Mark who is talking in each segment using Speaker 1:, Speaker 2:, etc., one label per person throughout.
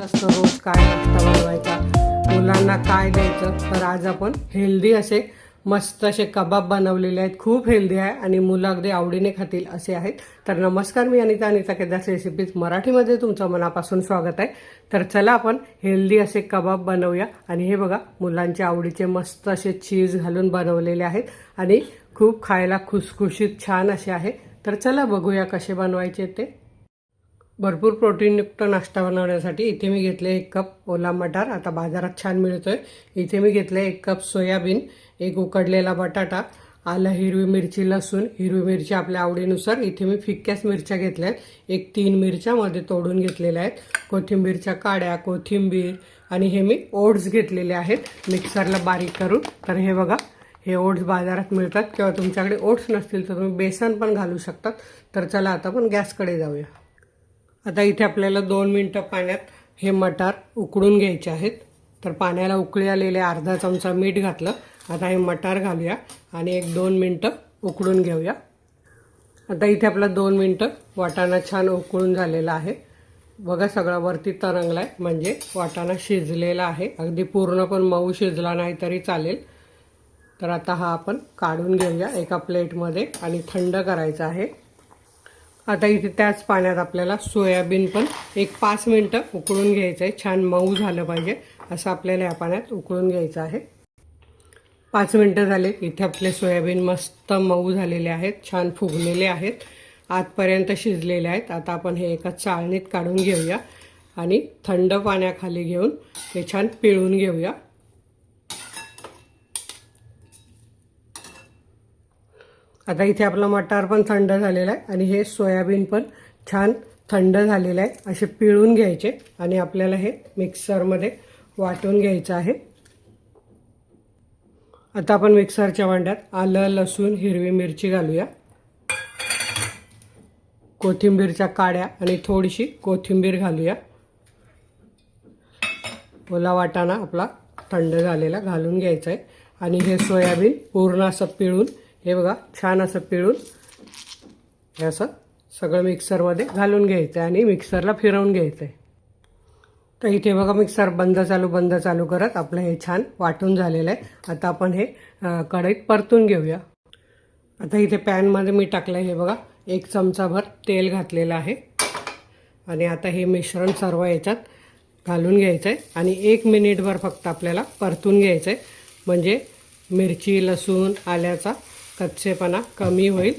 Speaker 1: असतं रोज काय नाश्ता बनवायचा मुलांना काय द्यायचं? तर आज आपण हेल्दी असे मस्त असे कबाब बनवलेले आहेत. खूप हेल्दी आहे आणि मुलं अगदी आवडीने खातील असे आहेत. तर नमस्कार मी अनिता. अनिता केदास रेसिपीज मराठीमध्ये तुमचं मनापासून स्वागत आहे. तर चला आपण हेल्दी असे कबाब बनवूया. आणि हे बघा मुलांच्या आवडीचे मस्त असे चीज घालून बनवलेले आहेत. आणि खूप खायला खुसखुशीत छान असे आहे. तर चला बघूया कसे बनवायचे ते. भरपूर प्रोटीनयुक्त नाश्ता बनवण्यासाठी इथे मी घेतले एक कप ओला मटार. आता बाजारात छान मिळतोय. इथे मी घेतले एक कप सोयाबीन एक उकडलेला बटाटा आलं हिरवी मिरची लसूण. हिरवी मिरची आपल्या आवडीनुसार इथे मी फिक्क्याच मिरच्या घेतल्या आहेत एक तीन मिरच्या मध्ये तोडून घेतलेल्या आहेत. कोथिंबीरच्या काड्या कोथिंबीर आणि हे मी ओट्स घेतलेले आहेत. मिक्सरला बारीक करून. तर हे बघा हे ओट्स बाजारात मिळतात. किंवा तुमच्याकडे ओट्स नसतील तर तुम्ही बेसन पण घालू शकतात. तर चला आता आपण गॅसकडे जाऊया. आता इथे आपल्याला दोन मिनटं पाण्यात हे मटार उकडून घ्यायचे आहेत. तर पाण्याला उकळी आलेले अर्धा चमचा मीठ घातलं. आता हे मटार घालूया आणि एक दोन मिनटं उकडून घेऊया. आता इथे आपला दोन मिनटं वाटाणा छान उकळून झालेला आहे. बघा सगळा वरती तरंगला आहे म्हणजे वाटाणा शिजलेला आहे. अगदी पूर्ण पण मऊ शिजला नाही तरी चालेल. तर आता हा आपण काढून घेऊया एका प्लेटमध्ये आणि थंड करायचा आहे. आता इथे त्याच पाण्यात आपल्याला सोयाबीन पण एक पाच मिनटं उकळून घ्यायचं आहे छान मऊ झालं पाहिजे. असं आपल्याला या पाण्यात उकळून घ्यायचं आहे. पाच मिनटं झाले. इथे आपले सोयाबीन मस्त मऊ झालेले आहेत. छान फुगलेले आहेत. आतपर्यंत शिजलेले आहेत. आता आपण हे एका चाळणीत काढून घेऊया आणि थंड पाण्याखाली घेऊन ते छान पिळून घेऊया. आता इथे आपला मटार पण थंड झालेला आहे आणि हे सोयाबीन पण छान थंड झालेलं आहे. असे पिळून घ्यायचे आणि आपल्याला हे मिक्सरमध्ये वाटून घ्यायचं आहे. आता आपण मिक्सरच्या भांड्यात आलं लसूण हिरवी मिरची घालूया. कोथिंबीरच्या काड्या आणि थोडीशी कोथिंबीर घालूया. ओला वाटाणा आपला थंड झालेला घालून घ्यायचा आहे. आणि हे सोयाबीन पूर्ण असं पिळून हे बघा छान असं पिळून हे असं सगळं मिक्सरमध्ये घालून घ्यायचं आहे आणि मिक्सरला फिरवून घ्यायचं आहे. तर इथे बघा मिक्सर बंद चालू बंद चालू करत आपलं हे छान वाटून झालेलं आहे. आता आपण हे कढईत परतून घेऊया. आता इथे पॅनमध्ये मी टाकलं आहे हे बघा एक चमचाभर तेल घातलेलं आहे. आणि आता हे मिश्रण सर्व याच्यात घालून घ्यायचं आहे आणि एक मिनिटभर फक्त आपल्याला परतून घ्यायचं आहे म्हणजे मिरची लसूण आल्याचा कच्चेपणा कमी होईल.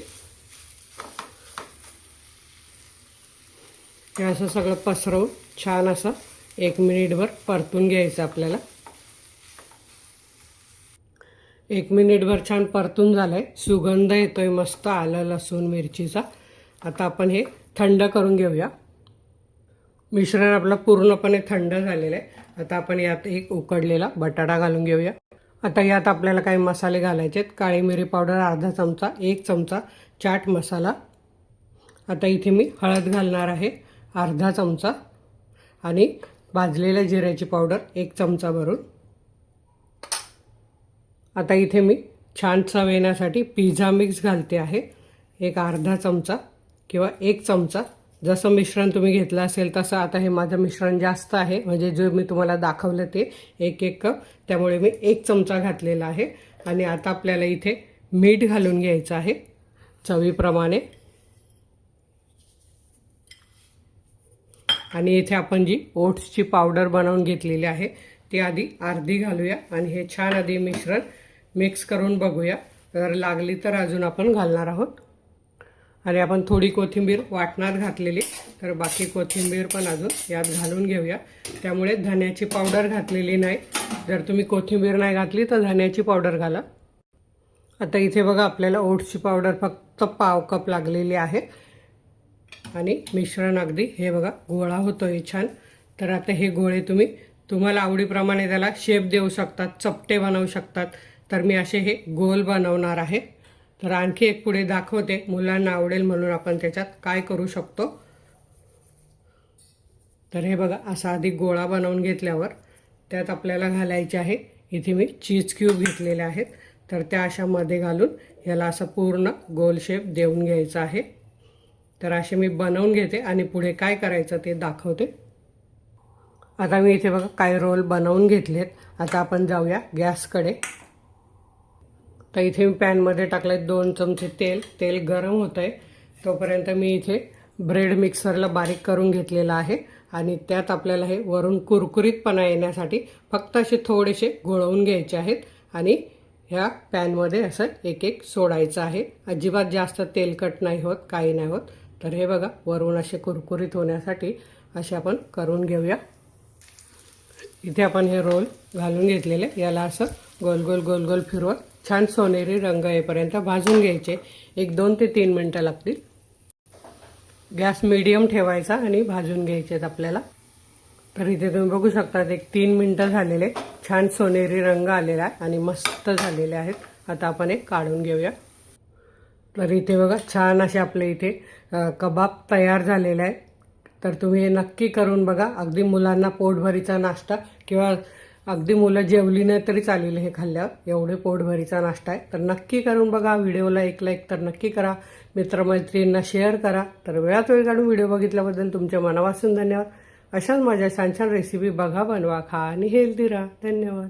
Speaker 1: हे असं सगळं पसरवून छान असं एक मिनिटभर परतून घ्यायचं आपल्याला. एक मिनिटभर छान परतून झालं आहे सुगंध येतोय मस्त आलं लसूण मिरचीचा. आता आपण हे थंड करून घेऊया. मिश्रण आपलं पूर्णपणे थंड झालेलं आहे. आता आपण यात एक उकडलेला बटाटा घालून घेऊया. आता यात आपल्याला काही मसाले घालायचे आहेत. काळी मिरी पावडर अर्धा चमचा एक चमचा चाट मसाला. आता इथे मी हळद घालणार आहे अर्धा चमचा. आणि भाजलेल्या जिऱ्याची पावडर एक चमचा भरून. आता इथे मी छान चव येण्यासाठी पिझ्झा मिक्स घालते आहे. एक अर्धा चमचा किंवा एक चमचा. जसं मिश्रण तुम्ही घेतलं असेल तसं आता हे माझं मिश्रण जास्त आहे. म्हणजे जे मी तुम्हाला दाखवलं ते एक एक कप. त्यामुळे मी एक चमचा घातलेला आहे. आणि आता आपल्याला इथे मीठ घालून घ्यायचं आहे चवीप्रमाणे. आणि इथे आपण जी ओट्सची पावडर बनवून घेतलेली आहे ती आधी अर्धी घालूया. आणि हे छान आधी मिश्रण मिक्स करून बघूया. जर लागली तर अजून आपण घालणार आहोत. आणि आपण थोडी कोथिंबीर वाटणात घातलेली तर बाकी कोथिंबीर पण अजून यात घालून घेऊया. त्यामुळे धन्याची पावडर घातलेली नाही. जर तुम्ही कोथिंबीर नाही घातली तर धन्याची पावडर घाला. आता इथे बघा आपल्याला ओट्सची पावडर फक्त पाव कप लागलेली आहे. आणि मिश्रण अगदी हे बघा गोळा होतो आहे छान. तर आता हे गोळे तुम्ही तुम्हाला आवडीप्रमाणे त्याला शेप देऊ शकतात चपटे बनवू शकतात. तर मी असे हे गोल बनवणार आहे. तर आणखी एक पुढे दाखवते. मुलांना आवडेल म्हणून आपण त्याच्यात काय करू शकतो. तर हे बघा असा आधी गोळा बनवून घेतल्यावर त्यात आपल्याला घालायचे आहे. इथे मी चीज क्यूब घेतलेले आहेत. तर त्या अशा मध्ये घालून याला असं पूर्ण गोल शेप देऊन घ्यायचा आहे. तर असे मी बनवून घेते आणि पुढे काय करायचं ते दाखवते. आता मी इथे बघा काही रोल बनवून घेतलेत. आता आपण जाऊया गॅसकडे. तर इथे मी पॅनमध्ये टाकले दोन चमचे तेल. तेल गरम होत आहे तोपर्यंत मी इथे ब्रेड मिक्सरला बारीक करून घेतलेला आहे. आणि त्यात आपल्याला हे वरून कुरकुरीतपणा येण्यासाठी फक्त असे थोडेसे घोळवून घ्यायचे आहेत. आणि ह्या पॅनमध्ये असं एक एक सोडायचं आहे. अजिबात जास्त तेलकट नाही होत काही नाही होत. तर हे बघा वरून असे कुरकुरीत होण्यासाठी असे आपण करून घेऊया. इथे आपण हे रोल घालून घेतलेले. याला असं गोल गोल गोल गोल फिरवत छान सोनेरी रंग येईपर्यंत भाजून घ्यायचे. एक दोन ते तीन मिनटं लागतील. गॅस मिडियम ठेवायचा आणि भाजून घ्यायचे आहेत आपल्याला. तर इथे तुम्ही बघू शकता एक तीन मिनटं झालेले छान सोनेरी रंग आलेला आहे आणि मस्त झालेले आहेत. आता आपण एक काढून घेऊया. तर इथे बघा छान असे आपले इथे कबाब तयार झालेले आहे तर तुम्ही हे नक्की करून बघा. अगदी मुलांना पोटभरीचा नाश्ता किंवा अगदी मुलं जेवली नाही तरी चालेल हे खाल्ल्यावर. एवढे पोटभरीचा नाश्ता आहे. तर नक्की करून बघा व्हिडिओला एक लाईक तर नक्की करा. मित्रमैत्रिणींना शेअर करा. तर वेळात वेळ काढून व्हिडिओ बघितल्याबद्दल तुमच्या मनापासून धन्यवाद. अशाच माझ्या छान छान रेसिपी बघा बनवा खा आणि हेल्दी राहा. धन्यवाद.